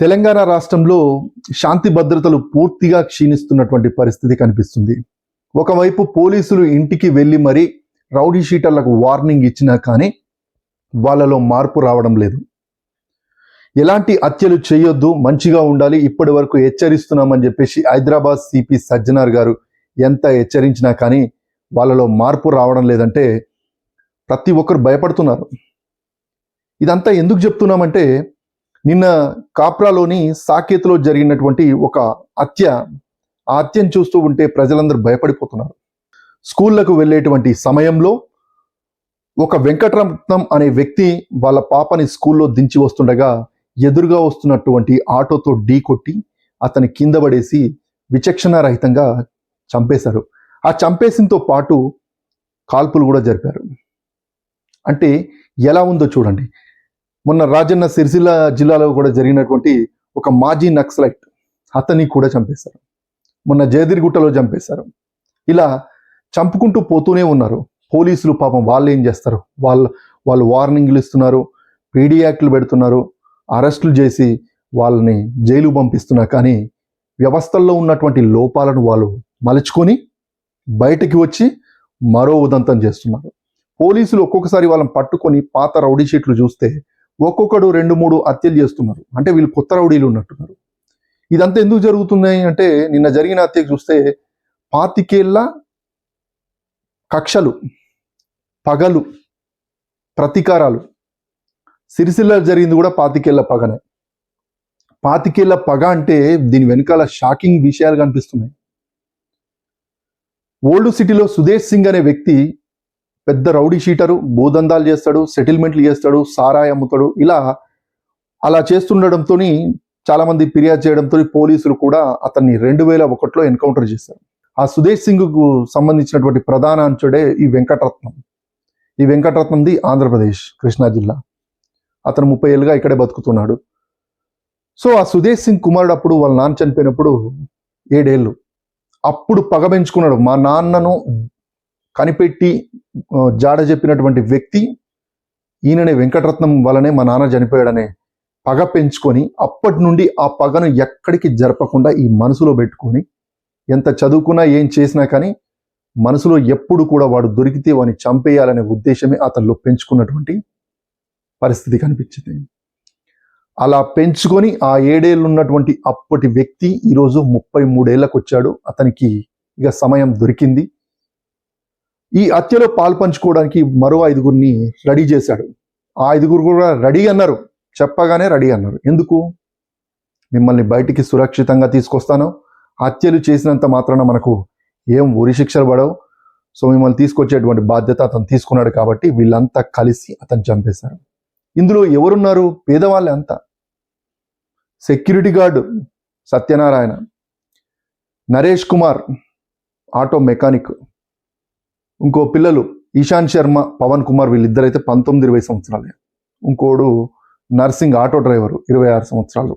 తెలంగాణ రాష్ట్రంలో శాంతి భద్రతలు పూర్తిగా క్షీణిస్తున్నటువంటి పరిస్థితి కనిపిస్తుంది. ఒకవైపు పోలీసులు ఇంటికి వెళ్ళి మరీ రౌడీ షీటర్లకు వార్నింగ్ ఇచ్చినా కానీ వాళ్ళలో మార్పు రావడం లేదు. ఎలాంటి హత్యలు చేయొద్దు మంచిగా ఉండాలి ఇప్పటి వరకు హెచ్చరిస్తున్నామని చెప్పేసి హైదరాబాద్ సిపి సజ్జనార్ గారు ఎంత హెచ్చరించినా కానీ వాళ్ళలో మార్పు రావడం లేదంటే ప్రతి ఒక్కరు భయపడుతున్నారు. ఇదంతా ఎందుకు చెప్తున్నామంటే నిన్న కాప్రాలోని సాకేత్లో జరిగినటువంటి ఒక హత్య ఆ హత్యను చూస్తూ ఉంటే ప్రజలందరూ భయపడిపోతున్నారు. స్కూళ్ళకు వెళ్ళేటువంటి సమయంలో ఒక వెంకటరత్నం అనే వ్యక్తి వాళ్ళ పాపని స్కూల్లో దించి వస్తుండగా ఎదురుగా వస్తున్నటువంటి ఆటోతో ఢీ కొట్టి అతని కింద పడేసి విచక్షణారహితంగా చంపేశారు. ఆ చంపేసినతో పాటు కాల్పులు కూడా జరిపారు. అంటే ఎలా ఉందో చూడండి. మొన్న రాజన్న సిరిసిల్ల జిల్లాలో కూడా జరిగినటువంటి ఒక మాజీ నక్సలైట్ అతన్ని కూడా చంపేశారు. మొన్న జయదిరిగుట్టలో చంపేశారు. ఇలా చంపుకుంటూ పోతూనే ఉన్నారు. పోలీసులు పాపం వాళ్ళు ఏం చేస్తారు? వాళ్ళు వాళ్ళు వార్నింగ్లు ఇస్తున్నారు పీడీ యాక్ట్లు పెడుతున్నారు అరెస్టులు చేసి వాళ్ళని జైలు పంపిస్తున్నా కానీ వ్యవస్థల్లో ఉన్నటువంటి లోపాలను వాళ్ళు మలుచుకొని బయటికి వచ్చి మరో ఉదంతం చేస్తున్నారు. పోలీసులు ఒక్కొక్కసారి వాళ్ళని పట్టుకొని పాత రౌడీ షీట్లు చూస్తే ఒక్కొక్కడు రెండు మూడు హత్యలు చేస్తున్నారు. అంటే వీళ్ళు కొత్త రౌడీలు ఉన్నట్టున్నారు. ఇదంతా ఎందుకు జరుగుతున్నాయి అంటే నిన్న జరిగిన హత్య చూస్తే పాతికేళ్ళ కక్షలు పగలు ప్రతీకారాలు. సిరిసిల్ల జరిగింది కూడా పాతికేళ్ళ పగనే. పాతికేళ్ళ పగ అంటే దీని వెనకాల షాకింగ్ విషయాలు కనిపిస్తున్నాయి. ఓల్డ్ సిటీలో సుదేశ్ సింగ్ అనే వ్యక్తి పెద్ద రౌడీ షీటరు భూదందాలు చేస్తాడు సెటిల్మెంట్లు చేస్తాడు సారాయి అమ్ముతాడు ఇలా అలా చేస్తుండడంతో చాలా మంది ఫిర్యాదు చేయడంతో పోలీసులు కూడా అతన్ని రెండు వేల ఒకటిలో ఎన్కౌంటర్ చేశారు. ఆ సుదేశ్ సింగ్కు సంబంధించినటువంటి ప్రధాన అంచుడే ఈ వెంకటరత్నం. ఈ వెంకటరత్నంది ఆంధ్రప్రదేశ్ కృష్ణా జిల్లా. అతను ముప్పై ఏళ్ళుగా ఇక్కడే బతుకుతున్నాడు. సో ఆ సుదేశ్ సింగ్ కుమారుడు అప్పుడు వాళ్ళ నాన్న చనిపోయినప్పుడు ఏడేళ్ళు. అప్పుడు పగ పెంచుకున్నాడు. మా నాన్నను కనిపెట్టి జాడ చెప్పినటువంటి వ్యక్తి ఈయననే వెంకటరత్నం వలనే మా నాన్న చనిపోయాడనే పగ పెంచుకొని అప్పటి నుండి ఆ పగను ఎక్కడికి జరపకుండా ఈ మనసులో పెట్టుకొని ఎంత చదువుకున్నా ఏం చేసినా కానీ మనసులో ఎప్పుడు కూడా వాడు దొరికితే వాడిని చంపేయాలనే ఉద్దేశమే అతనిలో పెంచుకున్నటువంటి పరిస్థితి కనిపించింది. అలా పెంచుకొని ఆ ఏడేళ్ళు ఉన్నటువంటి అప్పటి వ్యక్తి ఈరోజు ముప్పై మూడేళ్ళకు వచ్చాడు అతనికి ఇక సమయం దొరికింది. ఈ హత్యలో పాల్పంచుకోవడానికి మరో ఐదుగురిని రెడీ చేశాడు. ఆ ఐదుగురు కూడా రెడీ అన్నారు. చెప్పగానే రెడీ అన్నారు. ఎందుకు? మిమ్మల్ని బయటికి సురక్షితంగా తీసుకొస్తాను. హత్యలు చేసినంత మాత్రాన మనకు ఏం ఉరి శిక్షలు పడవు. సో మిమ్మల్ని తీసుకొచ్చేటువంటి బాధ్యత అతను తీసుకున్నాడు కాబట్టి వీళ్ళంతా కలిసి అతను చంపేశారు. ఇందులో ఎవరున్నారు? పేదవాళ్ళే అంతా. Security guard Satyanarayana Naresh Kumar auto mechanic ఇంకో పిల్లలు ఈశాన్ శర్మ పవన్ కుమార్ వీళ్ళిద్దరైతే పంతొమ్మిది ఇరవై సంవత్సరాలే. ఇంకోడు నర్సింగ్ ఆటో డ్రైవరు ఇరవై ఆరు సంవత్సరాలు.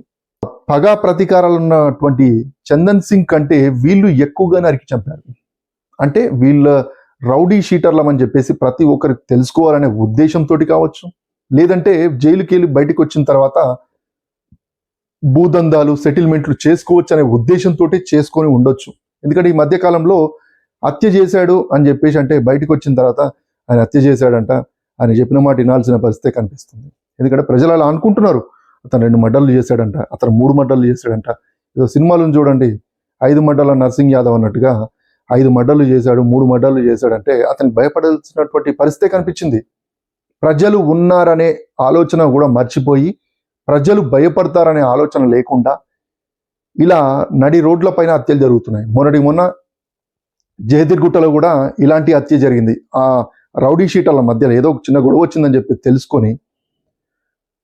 పగా ప్రతీకారాలు ఉన్నటువంటి చందన్ సింగ్ కంటే వీళ్ళు ఎక్కువగా నరికి చంపారు. అంటే వీళ్ళ రౌడీ షీటర్లమని చెప్పేసి ప్రతి ఒక్కరికి తెలుసుకోవాలనే ఉద్దేశంతో కావచ్చు. లేదంటే జైలుకి వెళ్ళి బయటకు వచ్చిన తర్వాత భూదందాలు సెటిల్మెంట్లు చేసుకోవచ్చు అనే ఉద్దేశంతో చేసుకొని ఉండొచ్చు. ఎందుకంటే ఈ మధ్యకాలంలో హత్య చేశాడు అని చెప్పేసి అంటే బయటకు వచ్చిన తర్వాత ఆయన హత్య చేశాడంట. ఆయన చెప్పిన మాట వినాల్సిన పరిస్థితి కనిపిస్తుంది. ఎందుకంటే ప్రజలు అలా అనుకుంటున్నారు. అతను రెండు మడ్డలు చేశాడంట. అతను మూడు మడ్డలు చేశాడంట. ఏదో సినిమాలను చూడండి. ఐదు మడ్డల నర్సింగ్ యాదవ్ అన్నట్టుగా ఐదు మడ్డలు చేశాడు మూడు మడ్డలు చేశాడంటే అతను భయపడాల్సినటువంటి పరిస్థితి కనిపించింది. ప్రజలు ఉన్నారనే ఆలోచన కూడా మర్చిపోయి ప్రజలు భయపడతారనే ఆలోచన లేకుండా ఇలా నడి రోడ్ల పైన హత్యలు జరుగుతున్నాయి. మొన్నటి మొన్న జయదిర్గుట్టలో కూడా ఇలాంటి హత్య జరిగింది. ఆ రౌడీ షీటర్ల మధ్యలో ఏదో ఒక చిన్న గొడవ వచ్చిందని చెప్పి తెలుసుకొని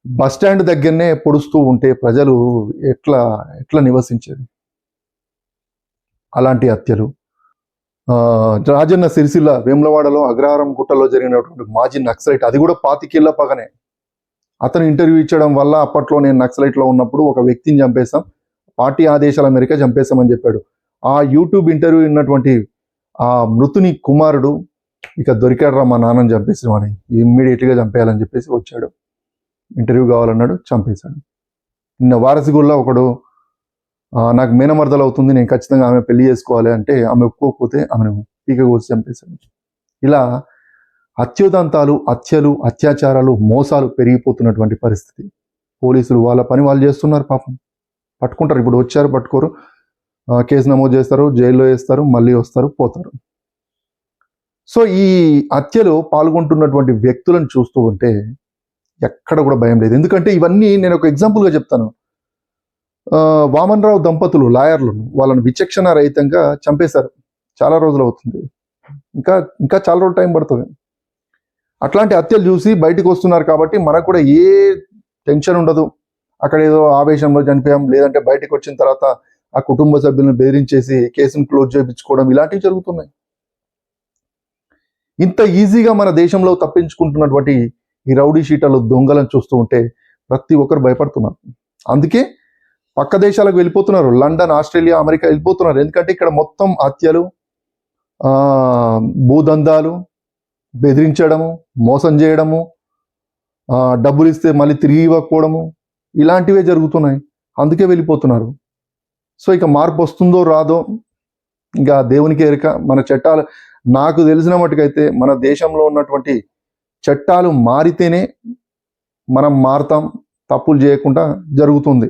బస్ స్టాండ్ దగ్గరనే పొడుస్తూ ఉంటే ప్రజలు ఎట్లా ఎట్లా నివసించేది? అలాంటి హత్యలు. రాజన్న సిరిసిల్ల వేములవాడలో అగ్రహారం గుట్టలో జరిగినటువంటి మాజీ నక్సలైట్ అది కూడా పాతికేళ్ళ పగనే. అతను ఇంటర్వ్యూ ఇచ్చడం వల్ల అప్పట్లో నేను నక్సలైట్లో ఉన్నప్పుడు ఒక వ్యక్తిని చంపేశాం పార్టీ ఆదేశాల మేరకే చంపేశామని చెప్పాడు. ఆ యూట్యూబ్ ఇంటర్వ్యూ ఉన్నటువంటి ఆ మృతుని కుమారుడు ఇక దొరికాడరా మా నాన్నని చంపేసి వాడిని ఇమ్మీడియట్గా చంపేయాలని చెప్పేసి వచ్చాడు. ఇంటర్వ్యూ కావాలన్నాడు చంపేశాడు. నిన్న వారసిగుల్లో ఒకడు నాకు మేనమర్దలు అవుతుంది నేను ఖచ్చితంగా ఆమె పెళ్ళి చేసుకోవాలి అంటే ఆమె ఒప్పుకోకపోతే ఆమెను పీక కోసి చంపేశాడు. ఇలా అత్యుదంతాలు హత్యలు అత్యాచారాలు మోసాలు పెరిగిపోతున్నటువంటి పరిస్థితి. పోలీసులు వాళ్ళ పని వాళ్ళు చేస్తున్నారు పాపం. పట్టుకుంటారు ఇప్పుడు వచ్చారు పట్టుకోరు. కేసు నమోదు చేస్తారు జైల్లో వేస్తారు మళ్ళీ వస్తారు పోతారు. సో ఈ హత్యలో పాల్గొంటున్నటువంటి వ్యక్తులను చూస్తూ ఉంటే ఎక్కడ కూడా భయం లేదు. ఎందుకంటే ఇవన్నీ నేను ఒక ఎగ్జాంపుల్గా చెప్తాను. వామన్రావు వామన్ రావు దంపతులు లాయర్లు వాళ్ళని విచక్షణ రహితంగా చంపేశారు. చాలా రోజులు అవుతుంది. ఇంకా ఇంకా చాలా రోజులు టైం పడుతుంది. అట్లాంటి హత్యలు చూసి బయటకు వస్తున్నారు కాబట్టి మనకు కూడా ఏ టెన్షన్ ఉండదు. అక్కడ ఏదో ఆవేశంలో చనిపోయాం లేదంటే బయటకు వచ్చిన తర్వాత ఆ కుటుంబ సభ్యులను బెదిరించేసి కేసును క్లోజ్ చేయించుకోవడం ఇలాంటివి జరుగుతున్నాయి. ఇంత ఈజీగా మన దేశంలో తప్పించుకుంటున్నటువంటి ఈ రౌడీ షీటర్లు దొంగలను చూస్తూ ఉంటే ప్రతి ఒక్కరు భయపడుతున్నారు. అందుకే పక్క దేశాలకు వెళ్ళిపోతున్నారు. లండన్ ఆస్ట్రేలియా అమెరికా వెళ్ళిపోతున్నారు. ఎందుకంటే ఇక్కడ మొత్తం హత్యలు భూదందాలు బెదిరించడము మోసం చేయడము డబ్బులు ఇస్తే మళ్ళీ తిరిగి ఇవ్వకపోవడము ఇలాంటివే జరుగుతున్నాయి. అందుకే వెళ్ళిపోతున్నారు. సో ఇక మార్పు వస్తుందో రాదో ఇంకా దేవునికి ఎరుక మన చట్టాలు నాకు తెలిసిన మటుకైతే మన దేశంలో ఉన్నటువంటి చట్టాలు మారితేనే మనం మారుతాం తప్పులు చేయకుండా జరుగుతుంది.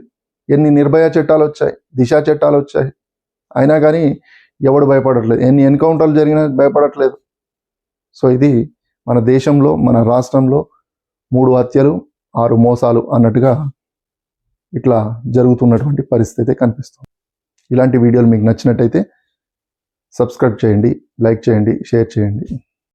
ఎన్ని నిర్భయ చట్టాలు వచ్చాయి దిశ చట్టాలు వచ్చాయి అయినా కానీ ఎవడు భయపడట్లేదు ఎన్ని ఎన్కౌంటర్లు జరిగినా భయపడట్లేదు. సో ఇది మన దేశంలో మన రాష్ట్రంలో మూడు హత్యలు ఆరు మోసాలు అన్నట్టుగా ఇట్లా జరుగుతున్నటువంటి పరిస్థితి కనిపిస్తుంది. ఇలాంటి వీడియోలు మీకు నచ్చినట్టయితే సబ్స్క్రైబ్ చేయండి లైక్ చేయండి షేర్ చేయండి.